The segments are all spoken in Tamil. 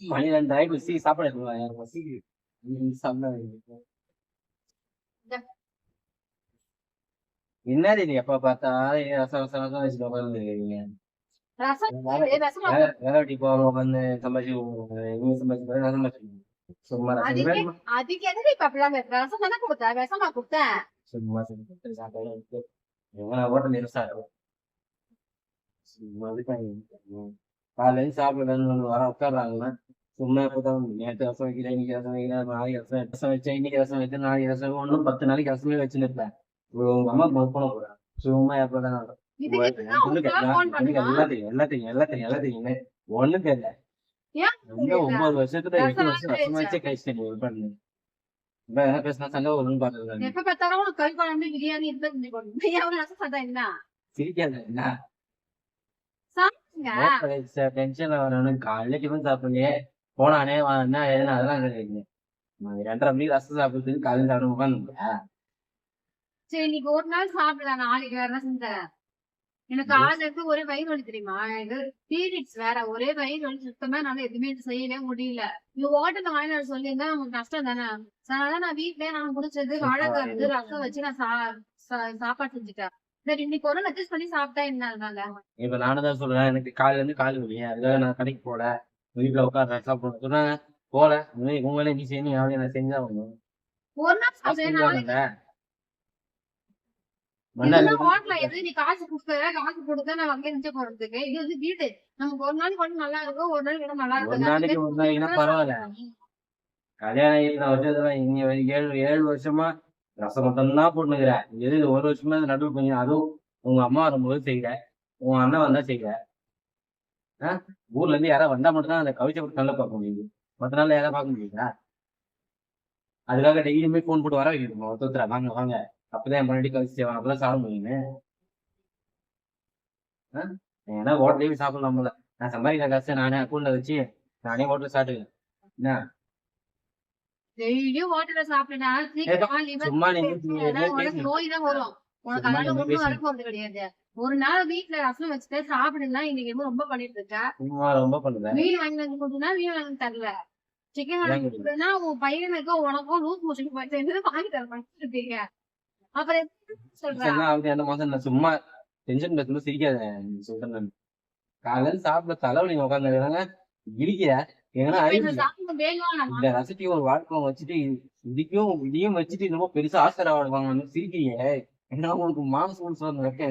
மணி ரெண்டாயிரம் குசி சாப்பாடு எடுத்துருவாங்க பசிக்கு சாப்பிட என்னது நீ எப்ப பார்த்தா ரசம் ரசம் ரசம் வச்சுட்டு உட்காந்துருக்கீங்க ரசம் வேலை- ஏ, ரசம் வேலை வேலை வெட்டி போவோம் உட்காந்து சம்பாதிச்சு இவங்க சம்பாதிச்சு ரசம் வச்சுக்கோங்க சும்மா ரசம் அதுக்கு வேணுமா? அதுக்கு எதுக்கு இப்ப அப்படிலாம் பேசுற ரசம் தானே கொடுத்தேன் விஷமா கொடுத்தேன் சும்மா செஞ்சு சாப்பிட்டு எவனா ஹோட்டல் இருசாரு சும்மா இதுக்காங்க காலையில சாப்பிடலன்னு வர உட்காடுறாங்கன்னா சும்மா இப்பதான் நேற்று ரசம் வைக்கிறேன் இன்னைக்கு ரசம் வைக்கிறேன் நாளைக்கு ரசம் ரசம் வச்சேன் இன்னைக்கு ரசம் வச்சேன் நாளைக்கு ரசம் ஒன்றும் பத்து நாளைக்கு ரசமே வச்சுன்னு இருப்பேன் உங்க அம்மா போன போறேன் சும்மா எப்பதான்? எல்லாத்தையும் எல்லாத்தையும் எல்லாத்தையும் எல்லாத்தையும் ஒண்ணும் தெரியல ஒன்பது வருஷத்துல எட்டு வருஷம் ரசம் வச்சே கழிச்சிட்டேன் ஒரு பண்ணு இப்ப என்ன? பேசினா சண்டை ஒண்ணும் பாத்துருக்காங்க எப்ப பார்த்தாலும் உனக்கு கறி குழம்பு பிரியாணி இருந்தா செஞ்சு போடணும் எவ்வளவு ரசம் சாப்பிட்டா என்ன சிரிக்காத என்ன சாப்பிடுங்க. டென்ஷன்ல வரணும் காலையில டிஃபன் சாப்பிடலையே போனானே என்ன ஏதுன்னு அதெல்லாம் நான் ரெண்டரை மணிக்கு ரசம் சாப்பிடுறதுக்கு காலையில சாப்பிட உட்காந்து சரி இன்னைக்கு ஒரு நாள் சாப்பிடலாம் நாளைக்கு வேற ரசம் தரேன் எனக்கு ஆளுக்கு ஒரே வயிறு வலி தெரியுமா? எனக்கு பீரியட்ஸ் வேற ஒரே வயிறு வலி சுத்தமா என்னால எதுவுமே செய்யவே முடியல. நீ ஹோட்டல்ல வாங்கி சொல்லியிருந்தா நமக்கு கஷ்டம் தானே? அதனால நான் வீட்லயே நான் குடிச்சது வாழைக்காய் இருந்து ரசம் வச்சு நான் சாப்பாடு செஞ்சுட்டேன். சரி இன்னைக்கு ஒரு adjust பண்ணி சாப்பிட்டா என்ன அதனால? இப்ப நானும் தான் சொல்றேன் எனக்கு காலையில இருந்து கால் வலி அதுக்காக நான் கடைக்கு போல. வீட்டுல உட்கார சாப்பிடணும். சொன்னாங்க போல இனிமே உங்க வேலையை நீ செய்யணும் என் வேலையை நான் செஞ்சா ஆகணும். ஒரு நாள் சாப்பிட்டேன் நாளைக்கு ஹோட்டல்ல எது? நீ காசு கொடுக்குற காசு கொடுத்தா நான் அங்கே நிச்சயம் போறதுக்கு. இது வந்து வீடு. நமக்கு ஒரு நாள் கொஞ்சம் நல்லா இருக்கும் ஒரு நாள் கூட நல்லா ஒரு நாளைக்கு ஒரு பரவாயில்ல. கல்யாணம் ஆகி நான் வச்சதுல இனி வரை ஏழு ஏழு வருஷமா ரசம் மட்டும்தான் போட்டுனுக்குறேன். எது ஒரு வருஷமா இந்த நடுவு கொஞ்சம் அதுவும் உங்க அம்மா வரும்போது செய்யற உன் அண்ணன் வந்தா செய்யற ஆ? ஊர்ல இருந்து யாராவது வந்தா மட்டும் தான் அந்த கவிதை போட்டு நல்லா பார்க்க முடியுது. மத்த நாள்ல யாராவது பார்க்க முடியுதா? அதுக்காக டெய்லியுமே ஃபோன் போட்டு வர வைக்கணும். ஒருத்தர வாங்க வாங்க. அப்பதான் என் முன்னாடி கவிதை செய்வாங்க அப்பதான் சாப்பிட முடியுங்க ஆ? ஏன்னா ஹோட்டலே போய் சாப்பிடலாம்ல நான் சம்பாதிக்கிற காசை நானே அக்கௌண்ட்ல வச்சு நானே ஹோட்டல் சாப்பிட்டுக்கிறேன். என்ன? டெய்லியும் ஹோட்டல்ல சாப்பிட்டா சீக்கிரமா நோய் தான் வரும். உனக்கு அதனால ஒண்ணும் பேசுங்க. வர போறது கிடையாது. ஒரு நாள் வீட்டுல ரசம் வச்சுட்டு சாப்பிடுனா இன்னைக்கு என்னமோ ரொம்ப பண்ணிட்டு இருக்க? ரொம்ப பண்ணுவேன் மீன் வாங்கி வந்து கொடுத்தா மீன் வாங்கி வந்து தரல சிக்கன் வாங்கி கொடுத்தா உன் பையனுக்கும் உனக்கும் லூஸ் மோஷன் போயிட்டு வாங்கி தர பண்ணிட்டு இருக்கீங்க? அப்புறம் எப்படி சொல்ற. டென்ஷன்லாம் ஆகுது அந்த மாசம்? நான் சும்மா டென்ஷன் பேசும்போது சிரிக்காத. சொல்றேன் காலையில சாப்பிட தலைவலி உட்காந்து இருக்கிறாங்க. இடிக்கிற. இந்த ரசத்தையும் ஒரு வாழ்க்கையும் வச்சுட்டு இதுக்கும் இதையும் வச்சுட்டு ரொம்ப பெருசா ஆஸ்கர் வாழ்வாங்க சிரிக்கிறீங்க. என்ன உங்களுக்கு மாசம் சொல்ல வைக்க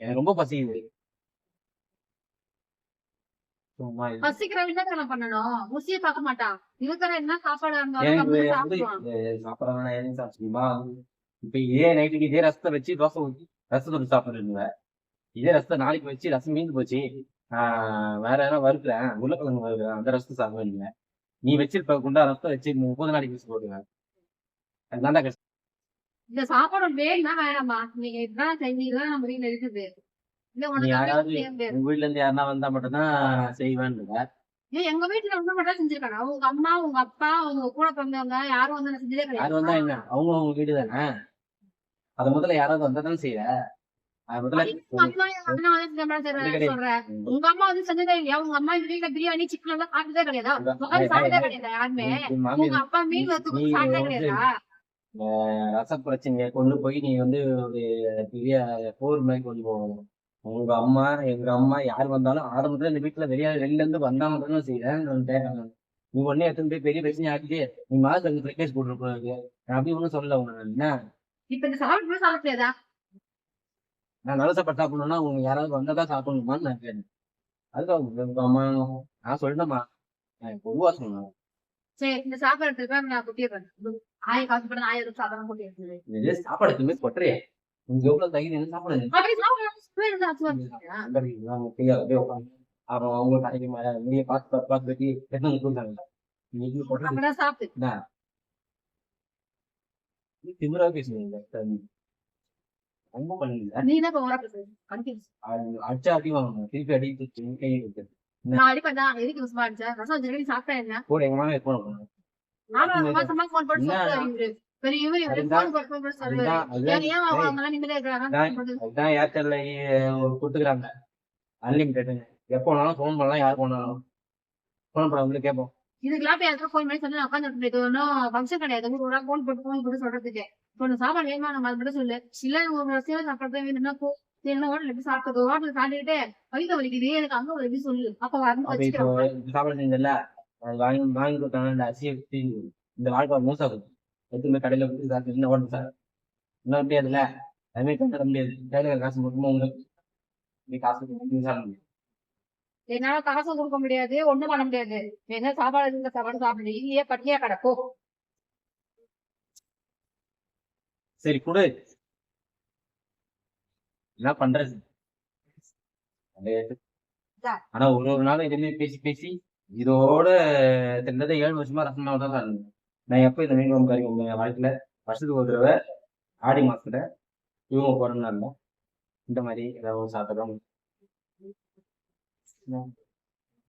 ரொம்ப பசிக்குது. பசிக்கிறவங்க பண்ணணும். ருசியை பார்க்க மாட்டான் இருக்கிற என்ன சாப்பாடு இருந்தாலும் எனக்கு கம்முனு வந்து சாப்பிடுவான். அஹ் சாப்பிட வேணாம் எதுவும் சாப்பிடுமா இப்ப இதே நைட்டுக்கு இதே ரசத்தை வச்சு தோசை ஊற்றி ரசத்தை வந்து சாப்பிடுவேன் இதே ரசத்தை நாளைக்கு வச்சு ரசம் மீந்து போச்சு. வேற எதனா வறுக்கிறேன். உருளைக்கிழங்கு வறுக்கிறேன். அந்த ரசத்தை சாப்பிடுவீங்க நீ வச்சிருப்ப குண்டா ரசத்தை வச்சு முப்பது நாளைக்கு வச்சு போடுவேன் அதுதான் கஷ்டம். இந்த சாப்பாடு வேணும்னா வேணாமா நீங்க இதுதான் செஞ்சீங்கன்னா நம்ம வீட்டுல இருக்குது. யாராவது செய்ய. உங்க வீட்ல இருந்து யாருன்னா வந்தா மட்டும்தான் செய்வேன்னு எங்க வீட்டுல ஒண்ணு மட்டும் செஞ்சிருக்காங்க. உங்க அம்மா உங்க அப்பா உங்க கூட பிறந்தவங்க யாரும் வந்து செஞ்சதே யார் வந்தா கிடையாது என்ன? அவங்க அவங்க வீடு தானே? அத முதல்ல யாராவது வந்தா தானே முதல்ல உங்க அம்மா வந்து உங்க அம்மா வந்து செஞ்சதே இல்லையா உங்க அம்மா இந்த வீட்டுல பிரியாணி சிக்கன் எல்லாம் சாப்பிட்டதே கிடையாதா? உங்க- உட்கார்ந்து ஏய், சாப்பிட்டதே ஏய், கிடையாது யாருமே? உங்க மாமி உங்க அப்பா மீன் நீ வறுத்து சாப்பிட்டதே வந்து கிடையாதா? அஹ் ரச பிரச்சனையை கொண்டு போய் நீ வந்து ஒரு பெரிய போர் மாதிரி கொண்டு போகணும். உங்க அம்மா எங்க அம்மா யார் வந்தாலும் ஆரம்பத்துல இந்த வீட்டுல வெளியே வெளில இருந்து வந்தா மட்டும் செய்யறேன் நீ ஒன்னே எடுத்துன்னு போய் பெரிய பிரச்சனை ஆக்கிட்டு நீ மாதிரி பிரேக்கேஜ் போட்டுருக்கூடாது அப்படி ஒன்றும் சொல்லல உனக்கு என்ன இப்ப சாப்பிட்டு போய் சாப்பிட முடியாதா? நான் நல்ல சாப்பாடு சாப்பிடணும்னா உங்க யாராவது வந்தா தான் சாப்பிடணுமான்னு நான் கேட்டேன். உங்க அம்மா நான் சொல்லிட்டேம்மா. நான் பொதுவா சொன்னேன் சரி இந்த சாப்பாடு நான் குட்டிடுறேன். ஆயிரம் காசு போட்டு ஆயிரம் ரூபாய் சாப்பிடாம குட்டி எடுத்துரு இது சாப்பாடு எதுவுமே கொட்டுறியே. உங்க எவ்வளவு தைரியம் என்ன சாப்பாடு அப்படி சாப்பிடுவாங்க அவன் அவங்க கடைக்கு மேல வெளியே பார்த்து பார்த்து பார்த்து வெட்டி எத்தனை கொடுத்தாங்க? நீங்க போடுறது அப்பதான் சாப்பிட்டு. என்ன நீ திமிரா பேசுவீங்க ரொம்ப பண்ணுங்க நீ தான் இப்ப ஓர பேசுற கன்ஃபியூஸ் அடிச்சா அடி வாங்கணும் திருப்பி அடி கை வைக்கிறது. நான் அடிப்பேன் தான். எதுக்கு யூஸ் பண்ணிச்சேன் ரசம் வச்சிருக்கேன் சாப்பிட்டா என்ன? கூட எங்க மேல போன போட்டு பெரிய இவரு இவரு போட்டு போட்டு ஏன் அவங்க நிம்மதியா இருக்காங்க? அதான். ஏர்டெல்ல கொடுத்துக்கிறாங்க. அன்லிமிட்டெட் எப்போ வேணாலும் ஃபோன் பண்ணலாம். யார் பண்ணாலும். ஃபோன் பண்ண வந்து கேட்போம். இதுக்கெல்லாம் போய் யாருக்கா phone பண்ணி சொல்லி இது ஒண்ணும் function கிடையாது. ஒரு phone போட்டு phone போட்டு சொல்றதுக்கு. இப்போ சாப்பாடு வேணுமா? நம்ம அது மட்டும் சொல்லு. இல்ல உங்க சேவை சாப்பாடு வேணும்னா போ. சாப்பிட்டுக்கோ. ஹோட்டல்ல சாப்பிட்டுக்கிட்டு வயித்து வலிக்குது. எனக்கு அங்க வலிக்குது சொல்லு. அப்ப சாப்பாடு செஞ்சல வாங்கி வாங்கி கொடுத்தாங்க இந்த அரிசியை வச்சு இந்த வாழ்க்கை எதுவுமே கடையில போய் சாப்பிட்டு இந்த ஓட்டு சார்? இன்னும் முடியாதுல்ல? அதுமாதிரி கொண்டு வர முடியாது. கையில காசு மட்டுமா உங்களுக்கு காசு சாப்பிட முடியும் என்னால காசு கொடுக்க முடியாது. ஒண்ணும் பண்ண முடியாது. என்ன சாப்பாடு இருந்த சாப்பாடு சாப்பிடு. இல்லையே பட்டினியா கிடப்போ சரி கொடு. என்ன பண்றது? ஆனா ஒரு ஒரு நாளும் இதுமே பேசி பேசி இதோட தெரிஞ்சதை ஏழு வருஷமா ரசமா தான் சார் நான் எப்போ இந்த மீன் கறி உங்க வாழ்க்கையில வருஷத்துக்கு ஒரு தடவை ஆடி மாசத்துல இவங்க போறோம்னா இந்த மாதிரி ஏதாவது ஒரு